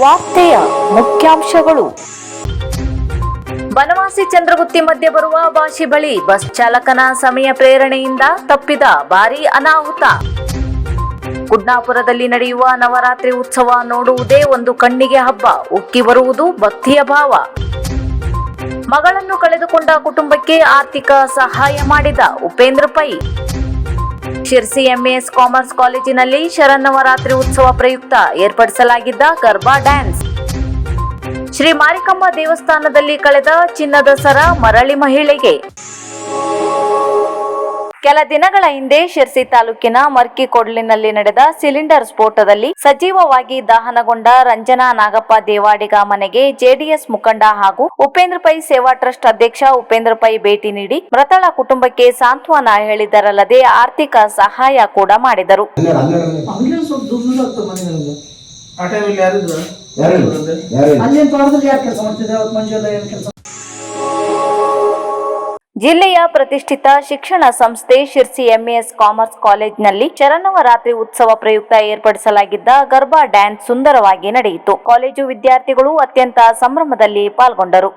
ವಾರ್ತೆಯ ಮುಖ್ಯಾಂಶಗಳು. ಬನವಾಸಿ ಚಂದ್ರಗುತ್ತಿ ಮಧ್ಯೆ ಬರುವ ವಾಶಿ ಬಳಿ ಬಸ್ ಚಾಲಕನ ಸಮಯ ಪ್ರೇರಣೆಯಿಂದ ತಪ್ಪಿದ ಭಾರೀ ಅನಾಹುತ. ಕುಡ್ನಾಪುರದಲ್ಲಿ ನಡೆಯುವ ನವರಾತ್ರಿ ಉತ್ಸವ ನೋಡುವುದೇ ಒಂದು ಕಣ್ಣಿಗೆ ಹಬ್ಬ, ಉಕ್ಕಿ ಬರುವುದು ಭಕ್ತಿಯ ಭಾವ. ಮಗಳನ್ನು ಕಳೆದುಕೊಂಡ ಕುಟುಂಬಕ್ಕೆ ಆರ್ಥಿಕ ಸಹಾಯ ಮಾಡಿದ ಉಪೇಂದ್ರ ಪೈ. ಶಿರ್ಸಿ ಎಂಎಸ್ ಕಾಮರ್ಸ್ ಕಾಲೇಜಿನಲ್ಲಿ ಶರನ್ನವರಾತ್ರಿ ಉತ್ಸವ ಪ್ರಯುಕ್ತ ಏರ್ಪಡಿಸಲಾಗಿದ್ದ ಗರ್ಬಾ ಡ್ಯಾನ್ಸ್. ಶ್ರೀ ಮಾರಿಕಮ್ಮ ದೇವಸ್ಥಾನದಲ್ಲಿ ಕಳೆದ ಚಿನ್ನದ ಸರ ಮರಳಿ ಮಹಿಳೆಗೆ. ಕೆಲ ದಿನಗಳ ಹಿಂದೆ ಶಿರ್ಸಿ ತಾಲೂಕಿನ ಮರ್ಕಿಕೊಡ್ಲಿನಲ್ಲಿ ನಡೆದ ಸಿಲಿಂಡರ್ ಸ್ಫೋಟದಲ್ಲಿ ಸಜೀವವಾಗಿ ದಹನಗೊಂಡ ರಂಜನಾ ನಾಗಪ್ಪ ದೇವಾಡಿಗ ಮನೆಗೆ ಜೆಡಿಎಸ್ ಮುಖಂಡ ಹಾಗೂ ಉಪೇಂದ್ರ ಪೈ ಸೇವಾ ಟ್ರಸ್ಟ್ ಅಧ್ಯಕ್ಷ ಉಪೇಂದ್ರ ಪೈ ಭೇಟಿ ನೀಡಿ ಮೃತಳ ಕುಟುಂಬಕ್ಕೆ ಸಾಂತ್ವನ ಹೇಳಿದರಲ್ಲದೆ ಆರ್ಥಿಕ ಸಹಾಯ ಕೂಡ ಮಾಡಿದರು. ಜಿಲ್ಲೆಯ ಪ್ರತಿಷ್ಠಿತ ಶಿಕ್ಷಣ ಸಂಸ್ಥೆ ಶಿರ್ಸಿ ಎಂಎಸ್ ಕಾಮರ್ಸ್ ಕಾಲೇಜಿನಲ್ಲಿ ಶರನ್ನವರಾತ್ರಿ ಉತ್ಸವ ಪ್ರಯುಕ್ತ ಏರ್ಪಡಿಸಲಾಗಿದ್ದ ಗರ್ಭಾ ಡ್ಯಾನ್ಸ್ ಸುಂದರವಾಗಿ ನಡೆಯಿತು. ಕಾಲೇಜು ವಿದ್ಯಾರ್ಥಿಗಳು ಅತ್ಯಂತ ಸಂಭ್ರಮದಲ್ಲಿ ಪಾಲ್ಗೊಂಡರು.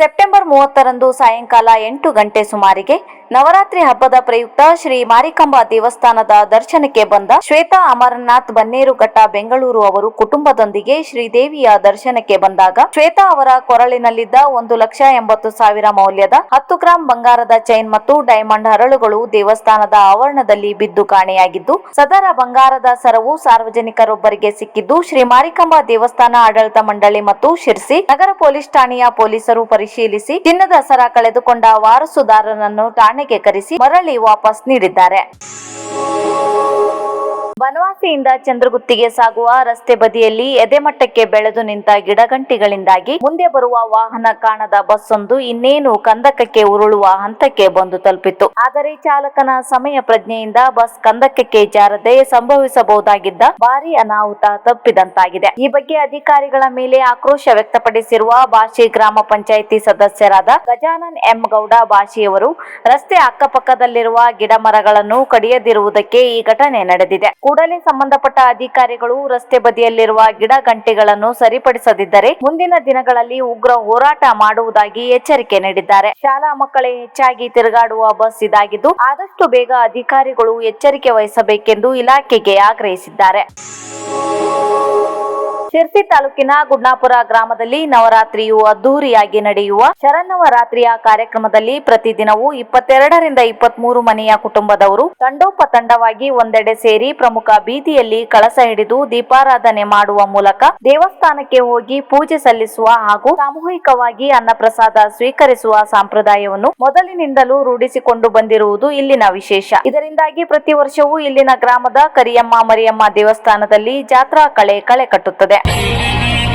ಸೆಪ್ಟೆಂಬರ್ ಮೂವತ್ತರಂದು ಸಾಯಂಕಾಲ ಎಂಟು ಗಂಟೆ ಸುಮಾರಿಗೆ ನವರಾತ್ರಿ ಹಬ್ಬದ ಪ್ರಯುಕ್ತ ಶ್ರೀ ಮಾರಿಕಾಂಬಾ ದೇವಸ್ಥಾನದ ದರ್ಶನಕ್ಕೆ ಬಂದ ಶ್ವೇತಾ ಅಮರನಾಥ್ ಬನ್ನೇರುಘಟ್ಟ ಬೆಂಗಳೂರು ಅವರು ಕುಟುಂಬದೊಂದಿಗೆ ಶ್ರೀದೇವಿಯ ದರ್ಶನಕ್ಕೆ ಬಂದಾಗ ಶ್ವೇತಾ ಅವರ ಕೊರಳಿನಲ್ಲಿದ್ದ ಒಂದು ಲಕ್ಷ ಎಂಬತ್ತು ಸಾವಿರ ಮೌಲ್ಯದ ಹತ್ತು ಗ್ರಾಂ ಬಂಗಾರದ ಚೈನ್ ಮತ್ತು ಡೈಮಂಡ್ ಹರಳುಗಳು ದೇವಸ್ಥಾನದ ಆವರಣದಲ್ಲಿ ಬಿದ್ದು ಕಾಣೆಯಾಗಿದ್ದು, ಸದರ ಬಂಗಾರದ ಸರವು ಸಾರ್ವಜನಿಕರೊಬ್ಬರಿಗೆ ಸಿಕ್ಕಿದ್ದು ಶ್ರೀ ಮಾರಿಕಾಂಬಾ ದೇವಸ್ಥಾನ ಆಡಳಿತ ಮಂಡಳಿ ಮತ್ತು ಶಿರ್ಸಿ ನಗರ ಪೊಲೀಸ್ ಠಾಣೆಯ ಪೊಲೀಸರು ಪರಿಶೀಲಿಸಿ ಚಿನ್ನದ ಸರ ಕಳೆದುಕೊಂಡ ವಾರಸುದಾರನನ್ನು ಠಾಣೆಗೆ ಕರೆಸಿ ಮರಳಿ ವಾಪಸ್ ನೀಡಿದ್ದಾರೆ. ಬನವಾಸಿಯಿಂದ ಚಂದ್ರಗುತ್ತಿಗೆ ಸಾಗುವ ರಸ್ತೆ ಬದಿಯಲ್ಲಿ ಎದೆಮಟ್ಟಕ್ಕೆ ಬೆಳೆದು ನಿಂತ ಗಿಡಗಂಟಿಗಳಿಂದಾಗಿ ಮುಂದೆ ಬರುವ ವಾಹನ ಕಾಣದ ಬಸ್ ಒಂದು ಇನ್ನೇನು ಕಂದಕಕ್ಕೆ ಉರುಳುವ ಹಂತಕ್ಕೆ ಬಂದು ತಲುಪಿತ್ತು. ಆದರೆ ಚಾಲಕನ ಸಮಯ ಪ್ರಜ್ಞೆಯಿಂದ ಬಸ್ ಕಂದಕಕ್ಕೆ ಜಾರದೆ ಸಂಭವಿಸಬಹುದಾಗಿದ್ದ ಭಾರಿ ಅನಾಹುತ ತಪ್ಪಿದಂತಾಗಿದೆ. ಈ ಬಗ್ಗೆ ಅಧಿಕಾರಿಗಳ ಮೇಲೆ ಆಕ್ರೋಶ ವ್ಯಕ್ತಪಡಿಸಿರುವ ಬಾಶಿ ಗ್ರಾಮ ಪಂಚಾಯಿತಿ ಸದಸ್ಯರಾದ ಗಜಾನನ್ ಎಂ ಗೌಡ ಬಾಶಿಯವರು ರಸ್ತೆ ಅಕ್ಕಪಕ್ಕದಲ್ಲಿರುವ ಗಿಡ ಮರಗಳನ್ನು ಕಡಿಯದಿರುವುದಕ್ಕೆ ಈ ಘಟನೆ ನಡೆದಿದೆ. ಕೂಡಲೇ ಸಂಬಂಧಪಟ್ಟ ಅಧಿಕಾರಿಗಳು ರಸ್ತೆ ಬದಿಯಲ್ಲಿರುವ ಗಿಡ ಗಂಟೆಗಳನ್ನು ಸರಿಪಡಿಸದಿದ್ದರೆ ಮುಂದಿನ ದಿನಗಳಲ್ಲಿ ಉಗ್ರ ಹೋರಾಟ ಮಾಡುವುದಾಗಿ ಎಚ್ಚರಿಕೆ ನೀಡಿದ್ದಾರೆ. ಶಾಲಾ ಮಕ್ಕಳೇ ಹೆಚ್ಚಾಗಿ ತಿರುಗಾಡುವ ಬಸ್ ಇದಾಗಿದ್ದು ಆದಷ್ಟು ಬೇಗ ಅಧಿಕಾರಿಗಳು ಎಚ್ಚರಿಕೆ ವಹಿಸಬೇಕೆಂದು ಇಲಾಖೆಗೆ ಆಗ್ರಹಿಸಿದ್ದಾರೆ. ಶಿರ್ಸಿ ತಾಲೂಕಿನ ಗುಡ್ನಾಪುರ ಗ್ರಾಮದಲ್ಲಿ ನವರಾತ್ರಿಯು ಅದ್ದೂರಿಯಾಗಿ ನಡೆಯುವ ಶರನ್ನವರಾತ್ರಿಯ ಕಾರ್ಯಕ್ರಮದಲ್ಲಿ ಪ್ರತಿದಿನವೂ ಇಪ್ಪತ್ತೆರಡರಿಂದ ಇಪ್ಪತ್ಮೂರು ಮನೆಯ ಕುಟುಂಬದವರು ತಂಡೋಪತಂಡವಾಗಿ ಒಂದೆಡೆ ಸೇರಿ ಪ್ರಮುಖ ಬೀದಿಯಲ್ಲಿ ಕಳಸ ಹಿಡಿದು ದೀಪಾರಾಧನೆ ಮಾಡುವ ಮೂಲಕ ದೇವಸ್ಥಾನಕ್ಕೆ ಹೋಗಿ ಪೂಜೆ ಸಲ್ಲಿಸುವ ಹಾಗೂ ಸಾಮೂಹಿಕವಾಗಿ ಅನ್ನಪ್ರಸಾದ ಸ್ವೀಕರಿಸುವ ಸಂಪ್ರದಾಯವನ್ನು ಮೊದಲಿನಿಂದಲೂ ರೂಢಿಸಿಕೊಂಡು ಬಂದಿರುವುದು ಇಲ್ಲಿನ ವಿಶೇಷ. ಇದರಿಂದಾಗಿ ಪ್ರತಿ ವರ್ಷವೂ ಇಲ್ಲಿನ ಗ್ರಾಮದ ಕರಿಯಮ್ಮ ಮರಿಯಮ್ಮ ದೇವಸ್ಥಾನದಲ್ಲಿ ಜಾತ್ರಾ ಕಳೆ ಕಳೆ ಕಟ್ಟುತ್ತದೆ. yeah.